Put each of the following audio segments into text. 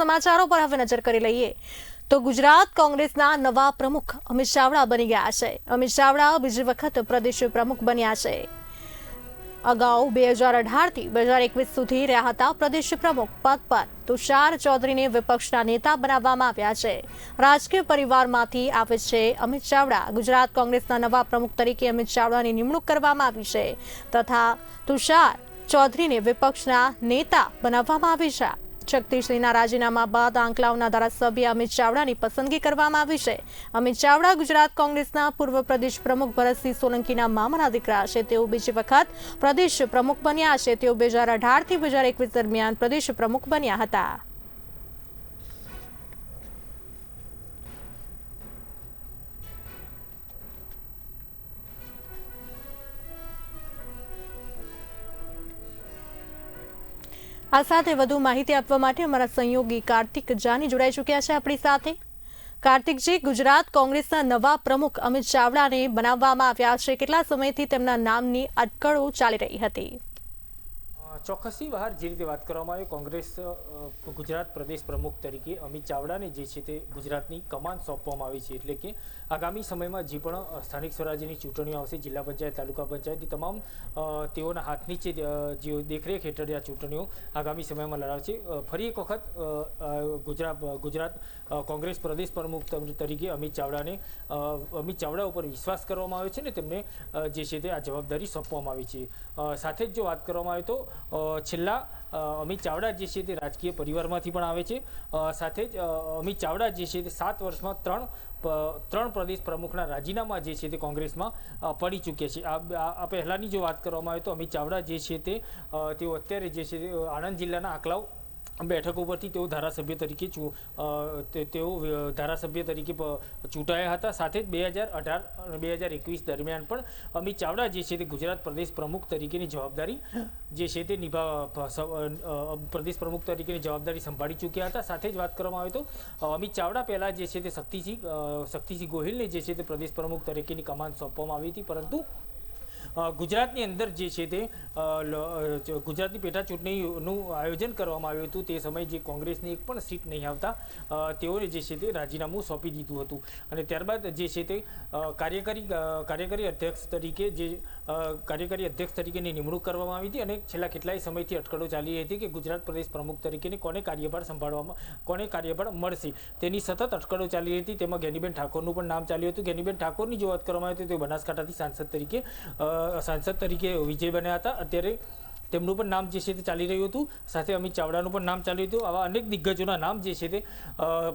સમાચારો પર હવે નજર કરી લઈએ. તો ગુજરાત કોંગ્રેસના નવા પ્રમુખ અમિત ચાવડા બની ગયા છે. અમિત ચાવડા બીજી વખત પ્રદેશ પ્રમુખ બન્યા છે. અગાઉ બે હજાર અઢારથી બે હજાર એકવીસ સુધી રહ્યા હતા પ્રદેશ પ્રમુખ પદ પર. તુષાર ચૌધરીને વિપક્ષના નેતા બનાવવામાં આવ્યા છે. રાજકીય પરિવારમાંથી આવે છે અમિત ચાવડા. ગુજરાત કોંગ્રેસના નવા પ્રમુખ તરીકે અમિત ચાવડાની નિમણૂક કરવામાં આવી છે. તથા તુષાર ચૌધરીને વિપક્ષના નેતા બનાવવામાં આવી છે. શક્તિસિંહના રાજીનામા બાદ આંકલાવના ધારાસભ્ય અમિત ચાવડાની પસંદગી કરવામાં આવી છે. અમિત ચાવડા ગુજરાત કોંગ્રેસના પૂર્વ પ્રદેશ પ્રમુખ ભરતસિંહ સોલંકીના મામાના દીકરા છે. તેઓ બીજી વખત પ્રદેશ પ્રમુખ બન્યા છે. તેઓ બે હજાર અઢારથી બે એકવીસ દરમિયાન પ્રદેશ પ્રમુખ બન્યા હતા. આ સાથે વધુ માહિતી આપવા માટે અમારા સંયોગી કાર્તિક જાની જોડાઈ ચૂક્યા છે આપણી સાથે. કાર્તિકજી, ગુજરાત કોંગ્રેસના નવા પ્રમુખ અમિત ચાવડાને બનાવવામાં આવ્યા છે. કેટલા સમયથી તેમના નામની અટકળો ચાલી રહી હતી? ચોક્કસથી બહાર જે રીતે વાત કરવામાં આવે, કોંગ્રેસ ગુજરાત પ્રદેશ પ્રમુખ તરીકે અમિત ચાવડાને જે છે તે ગુજરાતની કમાન સોંપવામાં આવી છે. એટલે કે આગામી સમયમાં જે પણ સ્થાનિક સ્વરાજ્યની ચૂંટણીઓ આવશે, જિલ્લા પંચાયત, તાલુકા પંચાયતની તમામ તેઓના હાથ નીચે જે દેખરેખ હેઠળ આ ચૂંટણીઓ આગામી સમયમાં લડાવશે. ફરી એક વખત ગુજરાત ગુજરાત કોંગ્રેસ પ્રદેશ પ્રમુખ તરીકે અમિત ચાવડાને અમિત ચાવડા ઉપર વિશ્વાસ કરવામાં આવ્યો છે ને તેમને જે છે તે આ જવાબદારી સોંપવામાં આવી છે. સાથે જ જો વાત કરવામાં આવે તો છેલ્લા અમિત ચાવડા જે છે તે રાજકીય પરિવારમાંથી પણ આવે છે. સાથે જ અમિત ચાવડા જે છે તે સાત વર્ષમાં ત્રણ ત્રણ પ્રદેશ પ્રમુખના રાજીનામા જે છે તે કોંગ્રેસમાં પડી ચૂક્યા છે. આ પહેલાંની જો વાત કરવામાં આવે તો અમિત ચાવડા જે છે તે તેઓ અત્યારે જે છે આણંદ જિલ્લાના આકલાવ બેઠક ઉપરથી તેઓ ધારાસભ્ય તરીકે તેઓ ધારાસભ્ય તરીકે ચૂંટાયા હતા. સાથે જ બે હજાર અઢાર અને બે હજાર એકવીસ દરમિયાન પણ અમિત ચાવડા જે છે તે ગુજરાત પ્રદેશ પ્રમુખ તરીકેની જવાબદારી જે છે તે નિભાવ પ્રદેશ પ્રમુખ તરીકેની જવાબદારી સંભાળી ચૂક્યા હતા. સાથે જ વાત કરવામાં આવે તો અમિત ચાવડા પહેલાં જે છે તે શક્તિસિંહ શક્તિસિંહ ગોહિલને જે છે તે પ્રદેશ પ્રમુખ તરીકેની કમાન સોંપવામાં આવી હતી. પરંતુ ગુજરાતની અંદર જે છે તે ગુજરાતની પેટા ચૂંટણીનું આયોજન કરવામાં આવ્યું હતું તે સમયે જે કોંગ્રેસની એક પણ સીટ નહીં આવતા તેઓએ જે છે તે રાજીનામું સોંપી દીધું હતું. અને ત્યારબાદ જે છે તે કાર્યકારી કાર્યકારી અધ્યક્ષ તરીકે જે કાર્યકારી અધ્યક્ષ તરીકેની નિમણૂક કરવામાં આવી હતી અને છેલ્લા કેટલાય સમયથી અટકળો ચાલી રહી હતી કે ગુજરાત પ્રદેશ પ્રમુખ તરીકેની કોને કાર્યભાર સંભાળવામાં, કોને કાર્યભાર મળશે. તેની સતત અટકળો ચાલી હતી. તેમાં જ્ઞાનીબેન ઠાકોરનું પણ નામ ચાલ્યું હતું. જ્ઞાનીબેન ઠાકોરની જો વાત કરવામાં આવી તો તે બનાસકાંઠાથી સાંસદ તરીકે સાંસદ તરીકે વિજય બન્યા હતા. અત્યારે તેમનું પણ નામ જે છે તે ચાલી રહ્યું હતું. સાથે અમિત ચાવડાનું પણ નામ ચાલ્યું હતું. આવા અનેક દિગ્ગજોના નામ જે છે તે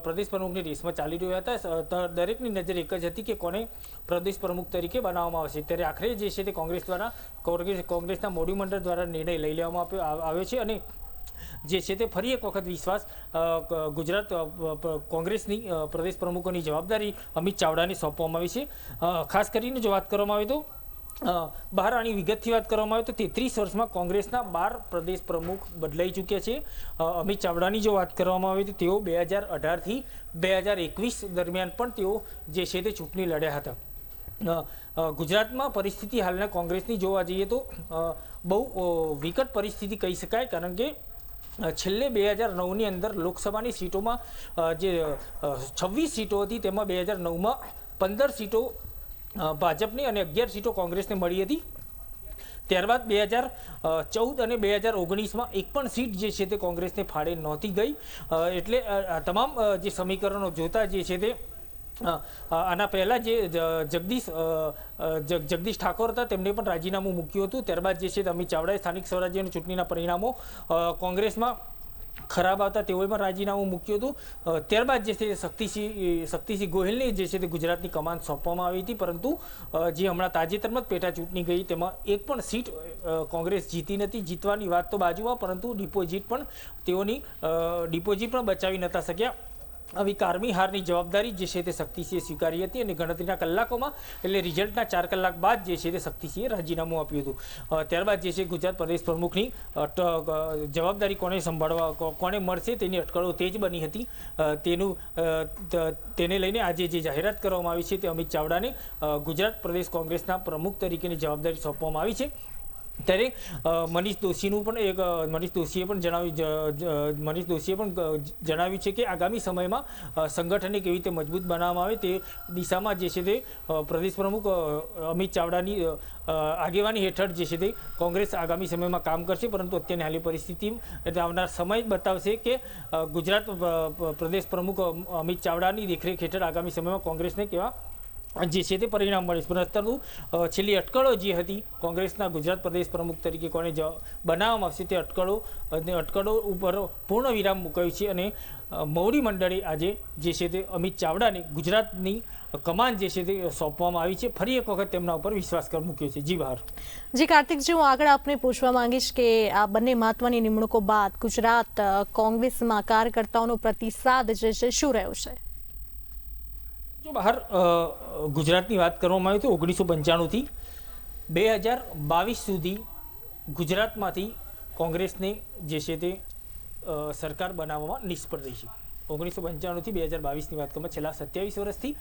પ્રદેશ પ્રમુખની રેસમાં ચાલી રહ્યા હતા. દરેકની નજર એક જ હતી કે કોને પ્રદેશ પ્રમુખ તરીકે બનાવવામાં આવશે. ત્યારે આખરે જે છે તે કોંગ્રેસ દ્વારા, કોંગ્રેસ, કોંગ્રેસના મોડી મંડળ દ્વારા નિર્ણય લઈ લેવામાં આવ્યો આવ્યો છે. અને જે છે તે ફરી એક વખત વિશ્વાસ ગુજરાત કોંગ્રેસની પ્રદેશ પ્રમુખોની જવાબદારી અમિત ચાવડાને સોંપવામાં આવી છે. ખાસ કરીને જો વાત કરવામાં આવે તો બહાર આની વિગતથી વાત કરવામાં આવે તો તેત્રીસ વર્ષમાં કોંગ્રેસના બાર પ્રદેશ પ્રમુખ બદલાઈ ચૂક્યા છે. અમિત ચાવડાની જો વાત કરવામાં આવે તો તેઓ બે હજાર અઢારથી બે હજાર એકવીસ દરમિયાન પણ તેઓ જે છે તે ચૂંટણી લડ્યા હતા. ગુજરાતમાં પરિસ્થિતિ હાલના કોંગ્રેસની જોવા જઈએ તો બહુ વિકટ પરિસ્થિતિ કહી શકાય કારણ કે છેલ્લે બે હજાર નવની અંદર લોકસભાની સીટોમાં જે છવ્વીસ સીટો હતી તેમાં બે હજાર નવમાં પંદર સીટો ભાજપની અને અગિયાર સીટો કોંગ્રેસને મળી હતી. ત્યારબાદ બે હજાર ચૌદ અને બે હજાર ઓગણીસમાં એક પણ સીટ જે છે તે કોંગ્રેસને ફાળે નહોતી ગઈ. એટલે તમામ જે સમીકરણો જોતા જે છે તે આના પહેલાં જે જગદીશ જગદીશ ઠાકોર હતા તેમણે પણ રાજીનામું મૂક્યું હતું. ત્યારબાદ જે છે અમિત ચાવડાએ સ્થાનિક સ્વરાજ્યની ચૂંટણીના પરિણામો કોંગ્રેસમાં ખરાબ આવતા તેઓએ પણ રાજીનામું મૂક્યું હતું. ત્યારબાદ જે છે શક્તિસિંહ શક્તિસિંહ ગોહિલને જે છે તે ગુજરાતની કમાન સોંપવામાં આવી હતી. પરંતુ જે હમણાં તાજેતરમાં જ પેટા ચૂંટણી ગઈ, તેમાં એક પણ સીટ કોંગ્રેસ જીતી નથી. જીતવાની વાત તો બાજુમાં, પરંતુ ડિપોઝિટ પણ તેઓની ડિપોઝિટ પણ બચાવી નતા શક્યા. આવી કારમી હારની જવાબદારી જે છે તે શક્તિસિંહે સ્વીકારી હતી અને ગણતરીના કલાકોમાં એટલે રિઝલ્ટના ચાર કલાક બાદ જે છે તે શક્તિસિંહે રાજીનામું આપ્યું હતું. ત્યારબાદ જે છે ગુજરાત પ્રદેશ પ્રમુખની જવાબદારી કોને સંભાળવા કોને મળશે તેની અટકળો તેજ બની હતી. તેનું તેને લઈને આજે જે જાહેરાત કરવામાં આવી છે તે અમિત ચાવડાને ગુજરાત પ્રદેશ કોંગ્રેસના પ્રમુખ તરીકેની જવાબદારી સોંપવામાં આવી છે. ત્યારે મનીષ દોશીનું પણ એક મનીષ દોશીએ પણ જણાવ્યું મનીષ દોશીએ પણ જણાવ્યું છે કે આગામી સમયમાં સંગઠનને કેવી રીતે મજબૂત બનાવવામાં આવે તે દિશામાં જે છે તે પ્રદેશ પ્રમુખ અમિત ચાવડાની આગેવાની હેઠળ જે છે તે કોંગ્રેસ આગામી સમયમાં કામ કરશે, પરંતુ અત્યારની હાલની પરિસ્થિતિ એટલે આવનાર સમય બતાવશે કે ગુજરાત પ્રદેશ પ્રમુખ અમિત ચાવડાની દેખરેખ હેઠળ આગામી સમયમાં કોંગ્રેસને કેવા જે છે તે પરિણામ મળે છે. પણ અત્યારનું છેલ્લી અટકળો જે હતી, કોંગ્રેસના ગુજરાત પ્રદેશ પ્રમુખ તરીકે કોને બનાવવામાં આવશે તે અટકળો, અને અટકળો ઉપર પૂર્ણ વિરામ મુકાયું છે. અને મૌરી મંડળે આજે જે છે તે અમિત ચાવડાને ગુજરાતની કમાન જે છે તે સોંપવામાં આવી છે. ફરી એક વખત તેમના ઉપર વિશ્વાસ કર મૂક્યો છે. જી બહાર. જી કાર્તિકજી હું આગળ આપને પૂછવા માંગીશ કે આ બંને મહત્વની નિમણૂકો બાદ ગુજરાત કોંગ્રેસમાં કાર્યકર્તાઓનો પ્રતિસાદ જે છે, શું રહ્યો છે? જો બહાર ગુજરાતની વાત કરવામાં આવી તો ઓગણીસો પંચાણુંથી બે હજાર બાવીસ સુધી ગુજરાતમાંથી કોંગ્રેસને જે છે તે સરકાર બનાવવામાં નિષ્ફળ રહી છે. ઓગણીસો પંચાણુંથી બે હજાર બાવીસની વાત કરવામાં છેલ્લા સત્યાવીસ વર્ષથી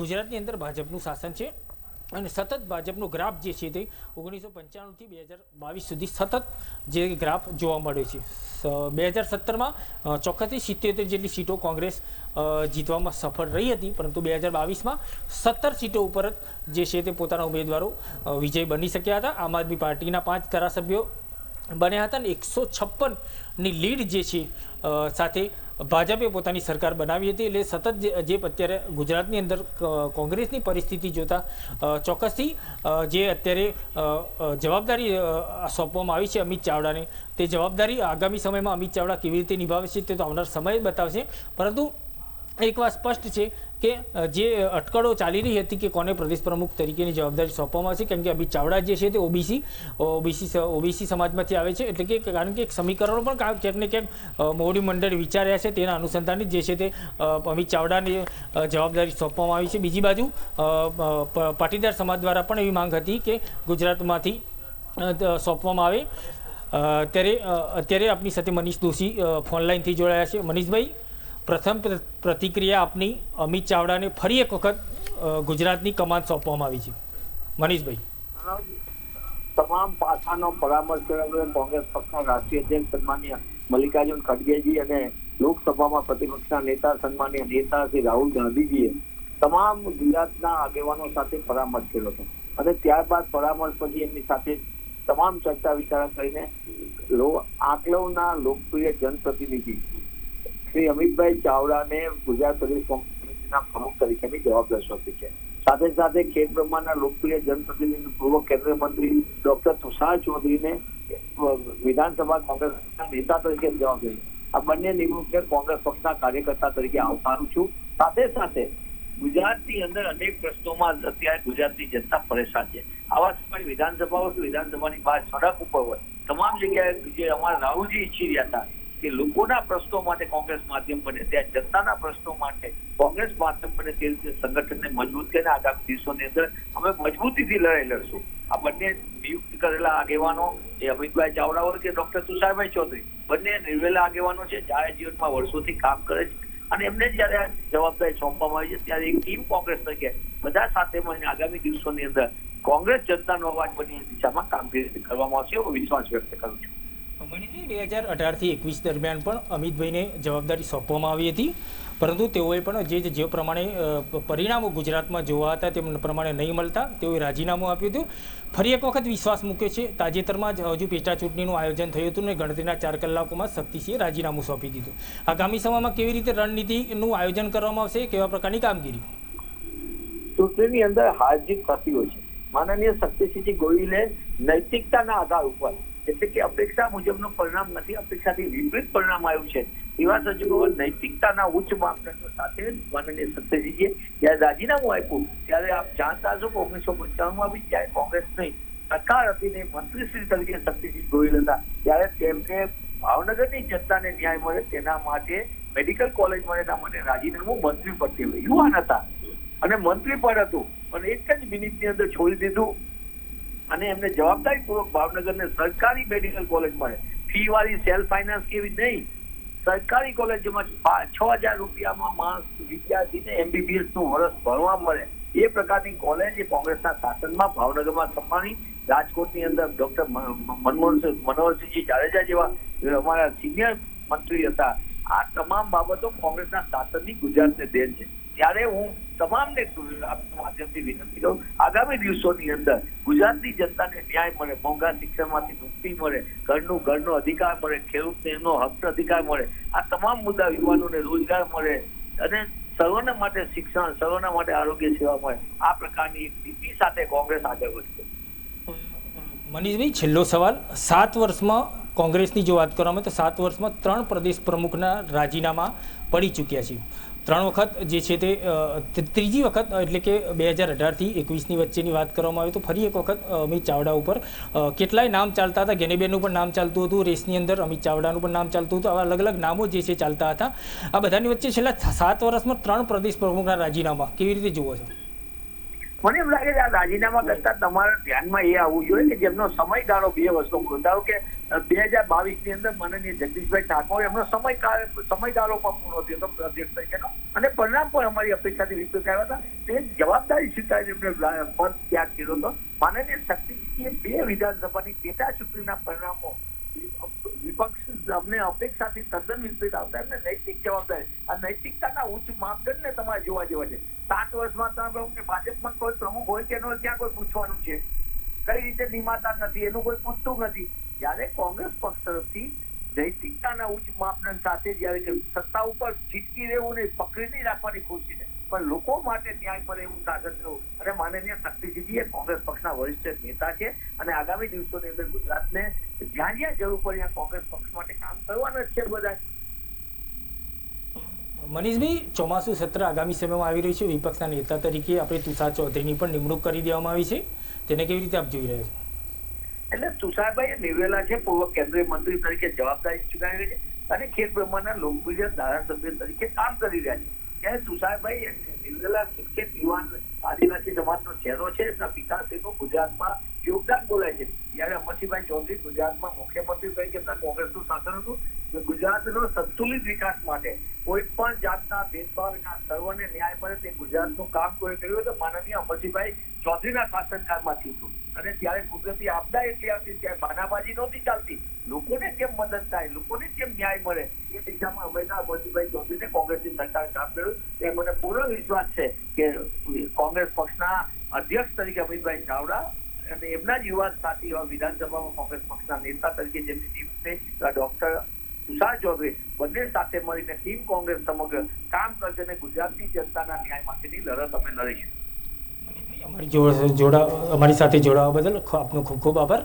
ગુજરાતની અંદર ભાજપનું શાસન છે. અને સતત ભાજપનો ગ્રાફ જે છે તે ઓગણીસો પંચાણુંથી બે હજાર બાવીસ સુધી સતત જે ગ્રાફ જોવા મળ્યો છે. બે હજાર સત્તરમાં ચોક્કસથી સિત્તેર જેટલી સીટો કોંગ્રેસ જીતવામાં સફળ રહી હતી, પરંતુ બે હજાર બાવીસમાં સત્તર સીટો ઉપર જ જે છે તે પોતાના ઉમેદવારો વિજય બની શક્યા હતા. આમ આદમી પાર્ટીના પાંચ ધારાસભ્યો બન્યા હતા અને એકસો છપ્પનની લીડ જે છે સાથે ભાજપે પોતાની સરકાર બનાવી હતી એટલે સતત જે અત્યારે ગુજરાતની અંદર કોંગ્રેસની પરિસ્થિતિ જોતા ચોક્કસથી જે અત્યારે જવાબદારી સોંપવામાં આવી છે અમિત ચાવડાને, તે જવાબદારી આગામી સમયમાં અમિત ચાવડા કેવી રીતે નિભાવે છે તે તો આવનાર સમય બતાવશે. પરંતુ એક વાત સ્પષ્ટ છે કે જે અટકળો ચાલી રહી હતી કે કોને પ્રદેશ પ્રમુખ તરીકેની જવાબદારી સોંપવામાં આવશે કેમ કે અમિત ચાવડા જે છે તે ઓબીસી ઓબીસી ઓબીસી સમાજમાંથી આવે છે એટલે કે કારણ કે એક સમીકરણો પણ ક્યાંક ને ક્યાંક મોવડી મંડળ વિચાર્યા છે તેના અનુસંધાને જે છે તે અમિત ચાવડાને જવાબદારી સોંપવામાં આવી છે. બીજી બાજુ પાટીદાર સમાજ દ્વારા પણ એવી માંગ હતી કે ગુજરાતમાંથી સોંપવામાં આવે. ત્યારે અત્યારે આપની સાથે મનીષ દોશી અ, ફોન લાઈનથી જોડાયા છે. મનીષભાઈ? પ્રથમ પ્રતિક્રિયા આપની અમિત ચાવડાને ફરી એક વખત ગુજરાતની કમાન સોંપવામાં આવી છે. મનીષભાઈ. તમામ પાસાનો પરામર્શ કર્યો કોંગ્રેસ પક્ષના રાષ્ટ્રીય અધ્યક્ષ સન્માન્ય મલ્લિકાર્જુન ખડગેજી અને લોકસભામાં પ્રતિપક્ષના નેતા સન્માનીય નેતા શ્રી રાહુલ ગાંધીજીએ તમામ ગુજરાતના આગેવાનો સાથે પરામર્શ કર્યો હતો. અને ત્યારબાદ પરામર્શ પછી એમની સાથે તમામ ચર્ચા વિચારણા કરીને આકલવના લોકપ્રિય જનપ્રતિનિધિ શ્રી અમિતભાઈ ચાવડાને ગુજરાત પ્રદેશ કોંગ્રેસ પ્રમુખ તરીકેની જવાબદારી સોંપી છે સાથે સાથે ખેડ બ્રહ્માના લોકપ્રિય જનપ્રતિનિધિ પૂર્વ કેન્દ્રીય મંત્રી ડોક્ટર તુષાર ચૌધરીને વિધાનસભા કોંગ્રેસના નેતા તરીકે જવાબદારી આ બંને નિમણૂકને કોંગ્રેસ પક્ષના કાર્યકર્તા તરીકે આવકારું છું. સાથે સાથે ગુજરાતની અંદર અનેક પ્રશ્નોમાં અત્યારે ગુજરાતની જનતા પરેશાન છે. આવા સમય વિધાનસભા હોય વિધાનસભાની બહાર સડક ઉપર હોય, તમામ જગ્યાએ જે અમારા રાહુલજી ઈચ્છી રહ્યા હતા. કે લોકોના પ્રશ્નો માટે કોંગ્રેસ માધ્યમ બને, ત્યાં જનતાના પ્રશ્નો માટે કોંગ્રેસ માધ્યમ બને તે રીતે સંગઠનને મજબૂત કરીને આગામી દિવસોની અંદર અમે મજબૂતીથી લડાઈ લડશું. આ બંને નિયુક્ત કરેલા આગેવાનો, એ અમિતભાઈ ચાવડા કે ડોક્ટર તુષારભાઈ ચૌધરી, બંને નિર્વેલા આગેવાનો છે, જાહેર જીવનમાં વર્ષોથી કામ કરે છે. અને એમને જયારે જવાબદારી સોંપવામાં આવી છે, ત્યારે એક ટીમ કોંગ્રેસ તરીકે બધા સાથે મળીને આગામી દિવસોની અંદર કોંગ્રેસ જનતાનો અવાજ બની દિશામાં કામગીરી કરવામાં આવશે એવો વિશ્વાસ વ્યક્ત કરું છું. બે હજાર અઢારથી એકવીસ દરમિયાન પણ અમિતભાઈને જવાબદારી સોંપવામાં આવી હતી. પરંતુ તેઓએ પણ જે જે પ્રમાણે પરિણામો ગુજરાતમાં જોવા હતા તે પ્રમાણે નહીં મળતા, તેઓએ રાજીનામું આપ્યું હતું. ફરી એક વખત વિશ્વાસ મૂક્યો છે. તાજેતરમાં જ હજુ પેટા આયોજન થયું હતું ને ગણતરીના ચાર કલાકોમાં શક્તિસિંહે રાજીનામું સોંપી દીધું. આગામી સમયમાં કેવી રીતે રણનીતિનું આયોજન કરવામાં આવશે, કેવા પ્રકારની કામગીરી? ચૂંટણીની અંદર હાર જીત થતી હોય છે. માનનીય શક્તિસિંહજી ગોહિલે નૈતિકતાના આધાર ઉપર એટલે કે અપેક્ષા મુજબનું પરિણામ નથી, અપેક્ષાથી વિપરીત પરિણામ આવ્યું છે. એવા સંજોગોમાં નૈતિકતાના ઉચ્ચ માપદંડો સાથે માનનીય સત્યજીએ જયારે રાજીનામું આપ્યું, ત્યારે આપ જાણતા છો કે ઓગણીસો પંચાણુંમાં બી જ્યારે કોંગ્રેસની સરકાર હતી ને મંત્રીશ્રી તરીકે શક્તિસિંહ ગોહિલ હતા. ત્યારે તેમને ભાવનગરની જનતાને ન્યાય મળે, તેના માટે મેડિકલ કોલેજ મળે માટે રાજીનામું મંત્રી પરથી યુવાન હતા. અને મંત્રી પદ હતું. અને એક જ મિનિટની અંદર છોડી દીધું. અને એમને જવાબદારી પૂર્વક ભાવનગરને સરકારી મેડિકલ કોલેજ મળે. ફી વાળી સેલ્ફ ફાઇનાન્સ કેવી નહીં. સરકારી કોલેજમાં છ હજાર રૂપિયામાં માણસ વિદ્યાર્થીને એમબીબીએસનું વર્ષ ભણવા મળે. એ પ્રકારની કોલેજ કોંગ્રેસના શાસનમાં, ભાવનગરમાં સ્થપાણી રાજકોટની અંદર ડોક્ટર મનમોહન મનોહરસિંહજી જાડેજા જેવા અમારા સિનિયર મંત્રી હતા. આ તમામ બાબતો કોંગ્રેસના શાસનની ગુજરાતને દેન છે. ત્યારે હું તમામને માધ્યમથી વિનંતી કરું, આગામી દિવસોની અંદર ગુજરાતની જનતાને ન્યાય મળે, મોંઘા શિક્ષણમાંથી મુક્તિ મળે, ઘરનું ઘરનો અધિકાર મળે ખેડૂતને એમનો હક્ક અધિકાર મળે, આ તમામ મુદ્દા યુવાનોને રોજગાર મળે અને સર્વના માટે શિક્ષણ, સર્વના માટે આરોગ્ય સેવા મળે. આ પ્રકારની નીતિ સાથે કોંગ્રેસ આગળ વધશે. મનીષભાઈ, છેલ્લો સવાલ. સાત વર્ષમાં કોંગ્રેસની જો વાત કરવામાં તો સાત વર્ષમાં ત્રણ પ્રદેશ પ્રમુખના રાજીનામા પડી ચૂક્યા છે. ત્રણ વખત જે છે તે ત્રીજી વખત, એટલે કે બે હજાર અઢારથી એકવીસની વચ્ચેની વાત કરવામાં આવે, તો ફરી એક વખત અમિત ચાવડા ઉપર કેટલાય નામ ચાલતા હતા. ગેનેબેનનું પણ નામ ચાલતું હતું, રેસની અંદર અમિત ચાવડાનું પણ નામ ચાલતું હતું. આવા અલગ અલગ નામો જે છે ચાલતા હતા. આ બધાની વચ્ચે છેલ્લા સાત વર્ષમાં ત્રણ પ્રદેશ પ્રમુખના રાજીનામા. કેવી રીતે જુઓ છો? મને એમ લાગે છે આ રાજીનામા કરતા તમારા ધ્યાનમાં એ આવવું જોઈએ કે જેમનો સમયગાળો બે વર્ષનો ધારો કે બે હજાર બાવીસની અંદર માનનીય જગદીશભાઈ ઠાકોર એમનો સમયકાળ, સમયગાળો પણ પૂરો થયો હતો અધ્યક્ષ તરીકેનો. અને પરિણામ પણ અમારી અપેક્ષાથી વિપરીત આવ્યા હતા. તે જવાબદારી સ્વીકારીને એમને પદ ત્યાગ કર્યો હતો. માનનીય શક્તિજીએ બે વિધાનસભાની પેટા ચૂંટણીના પરિણામો વિપક્ષ, અમને અપેક્ષાથી તદ્દન વિપરીત આવતા એમને નૈતિક જવાબદારી, આ નૈતિકતાના ઉચ્ચ માપદંડને તમારે જોવા જેવા છે. સાત વર્ષમાં તમે પ્રમુખ ભાજપમાં કોઈ પ્રમુખ હોય કે ન હોય કોઈ પૂછવાનું છે. કઈ રીતે નિમાતા નથી, એનું કોઈ પૂછતું નથી. જ્યારે કોંગ્રેસ પક્ષ તરફથી નૈતિકતાના ઉચ્ચ માપદંડ સાથે જયારે સત્તા ઉપર ચીટકી રહેવું ને પકડી નહીં રાખવાની ખુશી ને પણ લોકો માટે ન્યાય મળે એવું સાધન થયું અને માનનીય શક્તિજીજી એ કોંગ્રેસ પક્ષના વરિષ્ઠ નેતા છે, અને આગામી દિવસોની અંદર ગુજરાતને જ્યાં જ્યાં જરૂર પડે ત્યાં કોંગ્રેસ પક્ષ માટે કામ કરવાના છે બધા મનીષભાઈ, ચોમાસુ સત્ર આગામી સમયમાં આવી રહ્યું છે. વિપક્ષના નેતા તરીકે આપણે તુષાર ચૌધરીની પણ નિમણૂક કરી દેવામાં આવી છે. તેને કેવી રીતે આપ જોઈ રહ્યા છો? એટલે તુષારભાઈ નિવેલા છે, પૂર્વ કેન્દ્રીય મંત્રી તરીકે જવાબદારી ચુકાવી છે અને ખેત બ્રહ્માના લોકપ્રિય ધારાસભ્ય તરીકે કામ કરી રહ્યા છે. ત્યારે તુષારભાઈ નિવેલા શિક્ષિત યુવાન આદિવાસી સમાજનો ચહેરો છે, એમના પિતાશ્રીનું ગુજરાતમાં યોગદાન બોલાય છે. જયારે અમરસિંહભાઈ ચૌધરી ગુજરાતમાં મુખ્યમંત્રી તરીકે હતા કોંગ્રેસનું શાસન હતું. ગુજરાતનો સંતુલિત વિકાસ માટે કોઈ પણ જાતના ભેદભાવ વિના સર્વને ન્યાય મળે તે ગુજરાતનું કામ કોઈ કર્યું હતું માનનીય અમરસિંહભાઈ ચૌધરીના શાસનકાળમાં હતું. અને ત્યારે કુદરતી આપદા એટલી આવતી ત્યારે બાનાબાજી નહોતી ચાલતી. લોકોને કેમ મદદ થાય? લોકોને કેમ ન્યાય મળે? એ દિશામાં હંમેશા અમરસિંહભાઈ ચૌધરીને કોંગ્રેસની સરકાર કામ કર્યું. તે મને પૂર્ણ વિશ્વાસ છે કે કોંગ્રેસ પક્ષના અધ્યક્ષ તરીકે અમિતભાઈ ચાવડા અને એમના જ સાથી એવા વિધાનસભામાં કોંગ્રેસ પક્ષના નેતા તરીકે જેમની નિયુક્ત ડોક્ટર તુષાર ચૌધરી બંને સાથે મળીને ટીમ કોંગ્રેસ સમગ્ર કામ કરશે અને ગુજરાતની જનતાના ન્યાય માટેની લડત અમે લડીશું. અમારી જોડા અમારી સાથે જોડાવા બદલ આપનો ખૂબ ખૂબ આભાર.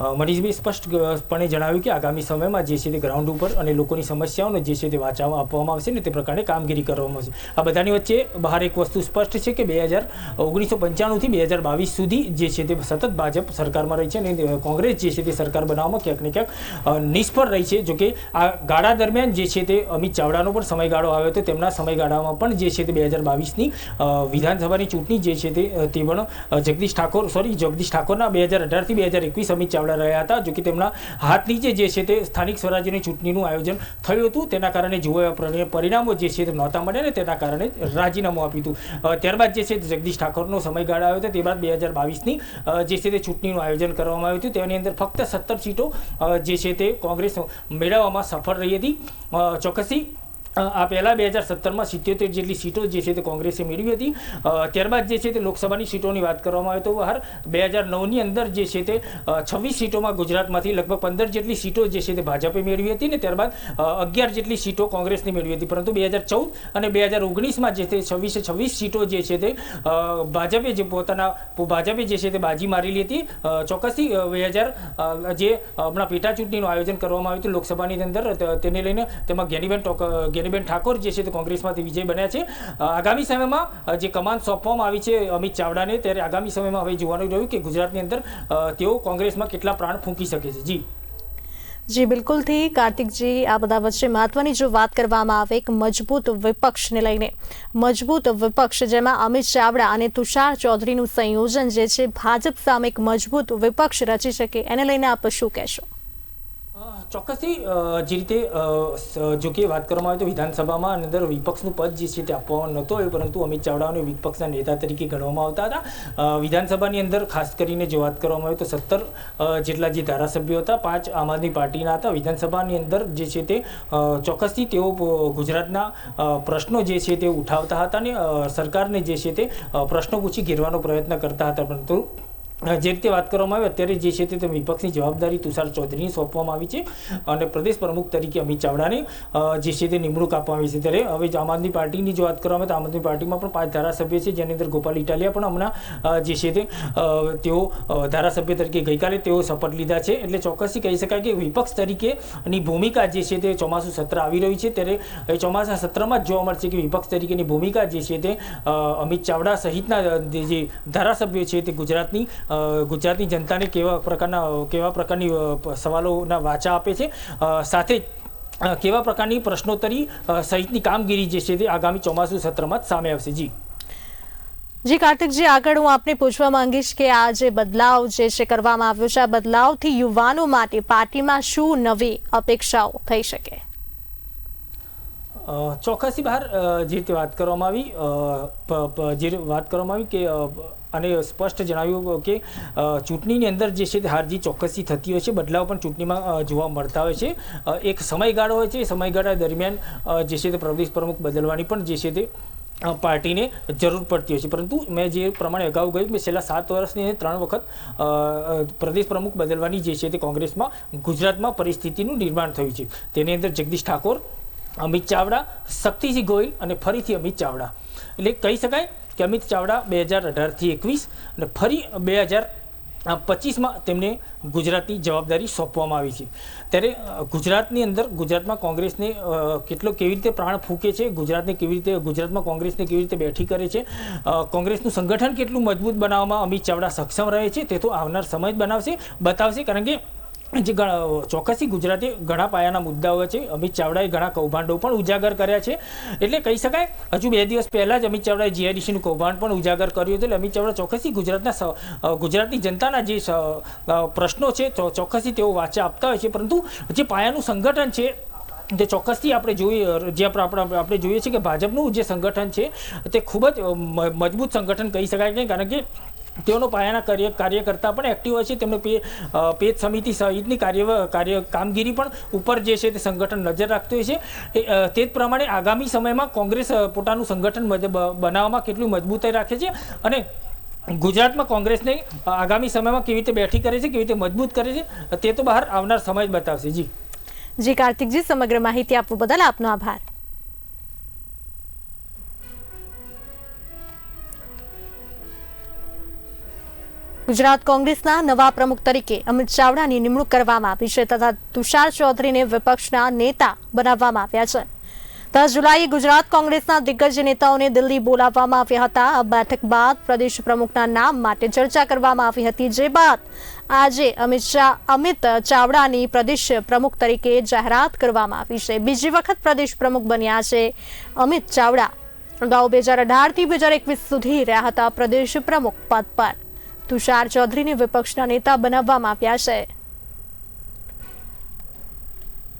મનીષભાઈ સ્પષ્ટપણે જણાવ્યું કે આગામી સમયમાં જે છે તે ગ્રાઉન્ડ ઉપર અને લોકોની સમસ્યાઓને જે છે તે વાંચવામાં આપવામાં આવશે ને તે પ્રકારે કામગીરી કરવામાં આવશે. આ બધાની વચ્ચે બહાર એક વસ્તુ સ્પષ્ટ છે કે બે હજાર ઓગણીસો પંચાણુંથી બે હજાર બાવીસ સુધી જે છે તે સતત ભાજપ સરકારમાં રહી છે અને કોંગ્રેસ જે છે તે સરકાર બનાવવામાં ક્યાંક ને ક્યાંક નિષ્ફળ રહી છે. જોકે આ ગાળા દરમિયાન જે છે તે અમિત ચાવડાનો પણ સમયગાળો આવ્યો હતો. તેમના સમયગાળામાં પણ જે છે તે બે હજાર બાવીસની વિધાનસભાની ચૂંટણી જે છે તે તે પણ જગદીશ ઠાકોર સોરી જગદીશ ઠાકોરના બે હજાર અઢારથી બે હજાર એકવીસ અમિત ચાવડા રહ્યા હતા જો કે તેમના હાથ નીચે જે છે તે સ્થાનિક સ્વરાજ્યની ચૂંટણીનું આયોજન થયું હતું. તેના કારણે જોવા એવા પરિણામો જે છે તે નહોતા મળ્યા ને તેના કારણે રાજીનામું આપ્યું હતું. ત્યારબાદ જે છે જગદીશ ઠાકોરનો સમયગાળો આવ્યો હતો. તે બાદ બે હજાર બાવીસની જે છે તે ચૂંટણીનું આયોજન કરવામાં આવ્યું હતું. તેની અંદર ફક્ત સત્તર સીટો જે છે તે કોંગ્રેસ મેળવવામાં સફળ રહી હતી. ચોક્કસી આ પહેલાં બે હજાર સત્તરમાં સિત્યોતેર જેટલી સીટો જે છે તે કોંગ્રેસે મેળવી હતી. ત્યારબાદ જે છે તે લોકસભાની સીટોની વાત કરવામાં આવે તો બહાર બે હજાર નવની અંદર જે છે તે છવ્વીસ સીટોમાં ગુજરાતમાંથી લગભગ પંદર જેટલી સીટો જે છે તે ભાજપે મેળવી હતી ને ત્યારબાદ અગિયાર જેટલી સીટો કોંગ્રેસની મેળવી હતી. પરંતુ બે હજાર ચૌદ અને બે હજાર ઓગણીસમાં જે તે છવ્વીસે છવ્વીસ સીટો જે છે તે ભાજપે જે પોતાના, ભાજપે જે છે તે બાજી મારેલી હતી. ચોક્કસથી બે હજાર જે હમણાં પેટા ચૂંટણીનું આયોજન કરવામાં આવ્યું હતું લોકસભાની અંદર તેને લઈને તેમાં જ્ઞાનીબેન ટોક- જ્ઞાનીબેન ઠાકોર જે છે તે કોંગ્રેસમાંથી વિજય બન્યા છે. આગામી સમયમાં જે કમાન સોંપવામાં આવી છે અમિત ચાવડાને, ત્યારે આગામી સમયમાં હવે જોવાનું રહ્યું કે ગુજરાતની અંદર તેઓ કોંગ્રેસમાં કેટલા પ્રાણ ફૂંકી શકે છે. જી. જી, બિલકુલથી કાર્તિકજી, આ બધા વચ્ચે મહત્વની જો વાત કરવામાં આવે, એક મજબૂત વિપક્ષને લઈને. મજબૂત વિપક્ષ જેમાં અમિત ચાવડા અને તુષાર ચૌધરીનું સંયોજન જે છે, ભાજપ સામે એક મજબૂત વિપક્ષ રચી શકે. એને લઈને આપ શું કહેશો? ચોક્કસથી જે રીતે જો કે વાત કરવામાં આવે તો વિધાનસભામાં અંદર વિપક્ષનું પદ જે છે તે આપવામાં નહોતું આવ્યું, પરંતુ અમિત ચાવડાને વિપક્ષના નેતા તરીકે ગણવામાં આવતા હતા. વિધાનસભાની અંદર ખાસ કરીને જો વાત કરવામાં આવે તો સત્તર જેટલા જે ધારાસભ્યો હતા, પાંચ આમ આદમી પાર્ટીના હતા. વિધાનસભાની અંદર જે છે તે ચોક્કસથી તેઓ ગુજરાતના પ્રશ્નો જે છે તે ઉઠાવતા હતા અને સરકારને જે છે તે પ્રશ્નો પૂછી ઘેરવાનો પ્રયત્ન કરતા હતા. પરંતુ જે રીતે વાત કરવામાં આવે અત્યારે જે છે તે વિપક્ષની જવાબદારી તુષાર ચૌધરીને સોંપવામાં આવી છે અને પ્રદેશ પ્રમુખ તરીકે અમિત ચાવડાને જે છે તે નિમણૂક આપવામાં આવી છે. ત્યારે હવે આમ આદમી પાર્ટીની જો વાત કરવામાં આવે તો આમ આદમી પાર્ટીમાં પણ પાંચ ધારાસભ્ય છે, જેની અંદર ગોપાલ ઇટાલિયા પણ હમણાં જે છે તેઓ ધારાસભ્ય તરીકે ગઈકાલે તેઓ શપથ લીધા છે. એટલે ચોક્કસથી કહી શકાય કે વિપક્ષ તરીકેની ભૂમિકા જે છે તે ચોમાસું સત્ર આવી રહ્યું છે. ત્યારે એ ચોમાસા સત્રમાં જ જોવા મળશે કે વિપક્ષ તરીકેની ભૂમિકા જે છે તે અમિત ચાવડા સહિતના જે ધારાસભ્યો છે તે ગુજરાતની ગુજરાતની જનતાને કેવા પ્રકારના કેવા પ્રકારની સવાલોના વાચા આપે છે. સાથે કેવા પ્રકારની પ્રશ્નોત્તરી સહિતની કામગીરી જે છે તે આગામી ચોમાસુ સત્રમાં સામે આવશે. જી. જી કાર્તિકજી આગળ હું આપને પૂછવા માંગીશ કે આ જે બદલાવ જે છે કરવામાં આવ્યો છે આ બદલાવથી યુવાનો માટે પાર્ટીમાં શું નવી અપેક્ષાઓ થઈ શકે? અ, ચોક્કસથી બહાર જે રીતે વાત કરવામાં આવી જે વાત કરવામાં આવી કે અને સ્પષ્ટ જણાવ્યું કે ચૂંટણીની અંદર જે છે તે હારજી ચોક્કસથી થતી હોય છે. બદલાવ પણ ચૂંટણીમાં જોવા મળતા હોય છે. એક સમયગાળો હોય છે. સમયગાળા દરમિયાન જે છે તે પ્રદેશ પ્રમુખ બદલવાની પણ જે છે તે પાર્ટીને જરૂર પડતી હોય છે. પરંતુ મેં જે પ્રમાણે અગાઉ ગયું કે છેલ્લા સાત વર્ષની ત્રણ વખત પ્રદેશ પ્રમુખ બદલવાની જે છે તે કોંગ્રેસમાં, ગુજરાતમાં પરિસ્થિતિનું નિર્માણ થયું છે. તેની અંદર જગદીશ ઠાકોર, અમિત ચાવડા શક્તિસિંહ ગોયલ અને ફરીથી અમિત ચાવડા. એટલે કહી શકાય કે અમિત ચાવડા બે હજાર અઢારથી એકવીસ અને ફરી બે હજાર પચીસમાં તેમને ગુજરાતની જવાબદારી સોંપવામાં આવી છે. ત્યારે ગુજરાતની અંદર ગુજરાતમાં કોંગ્રેસને કેટલો કેવી રીતે પ્રાણ ફૂંકે છે, ગુજરાતને કેવી રીતે, ગુજરાતમાં કોંગ્રેસને કેવી રીતે બેઠી કરે છે કોંગ્રેસનું સંગઠન કેટલું મજબૂત બનાવવામાં અમિત ચાવડા સક્ષમ રહે છે, તે તો આવનાર સમય જ બનાવશે, બતાવશે, કારણ કે જે ચોક્કસથી ગુજરાતે ઘણા પાયાના મુદ્દાઓ છે. અમિત ચાવડાએ ઘણા કૌભાંડો પણ ઉજાગર કર્યા છે. એટલે કહી શકાય, હજુ બે દિવસ પહેલાં જ અમિત ચાવડાએ જીઆઈડીસીનું કૌભાંડ પણ ઉજાગર કર્યું હતું. એટલે અમિત ચાવડા ચોક્કસથી ગુજરાતના ગુજરાતની જનતાના જે પ્રશ્નો છે ચોક્કસથી તેઓ વાચા આપતા હોય છે. પરંતુ જે પાયાનું સંગઠન છે, તે ચોક્કસથી આપણે જોઈએ જે આપણે આપણે જોઈએ છીએ કે ભાજપનું જે સંગઠન છે, તે ખૂબ જ મજબૂત સંગઠન કહી શકાય કે કારણ કે તેઓનો પાયાના કાર્ય, કાર્યકર્તા પણ એક્ટિવ હોય છે. તેમને પેજ સમિતિ સહિતની કાર્ય કાર્ય કામગીરી પણ ઉપર જે છે તે સંગઠન નજર રાખતું હોય છે. તે જ પ્રમાણે આગામી સમયમાં કોંગ્રેસ પોતાનું સંગઠન બનાવવામાં કેટલું મજબૂતાઈ રાખે છે અને ગુજરાતમાં કોંગ્રેસને આગામી સમયમાં કેવી રીતે બેઠી કરે છે, કેવી રીતે મજબૂત કરે છે, તે તો બહાર આવનાર સમય જ બતાવશે. જી. જી, કાર્તિકજી, સમગ્ર માહિતી આપવા બદલ આપનો આભાર. ગુજરાત કોંગ્રેસના નવા પ્રમુખ તરીકે અમિત ચાવડાની નિમણૂક કરવામાં આવી છે તથા તુષાર ચૌધરીને વિપક્ષના નેતા બનાવવામાં આવ્યા છે. દસ જુલાઈએ ગુજરાત કોંગ્રેસના દિગ્ગજ નેતાઓને દિલ્હી બોલાવવામાં આવ્યા હતા. આ બેઠક બાદ પ્રદેશ પ્રમુખના નામ માટે ચર્ચા કરવામાં આવી હતી. જે બાદ આજે અમિત શાહ અમિત ચાવડાની પ્રદેશ પ્રમુખ તરીકે જાહેરાત કરવામાં આવી છે. બીજી વખત પ્રદેશ પ્રમુખ બન્યા છે અમિત ચાવડા. અગાઉ બે હજાર અઢારથી બે હજાર એકવીસ સુધી રહ્યા હતા પ્રદેશ પ્રમુખ પદ પર. તુષાર ચૌધરીને વિપક્ષના નેતા બનાવવામાં આવ્યા છે.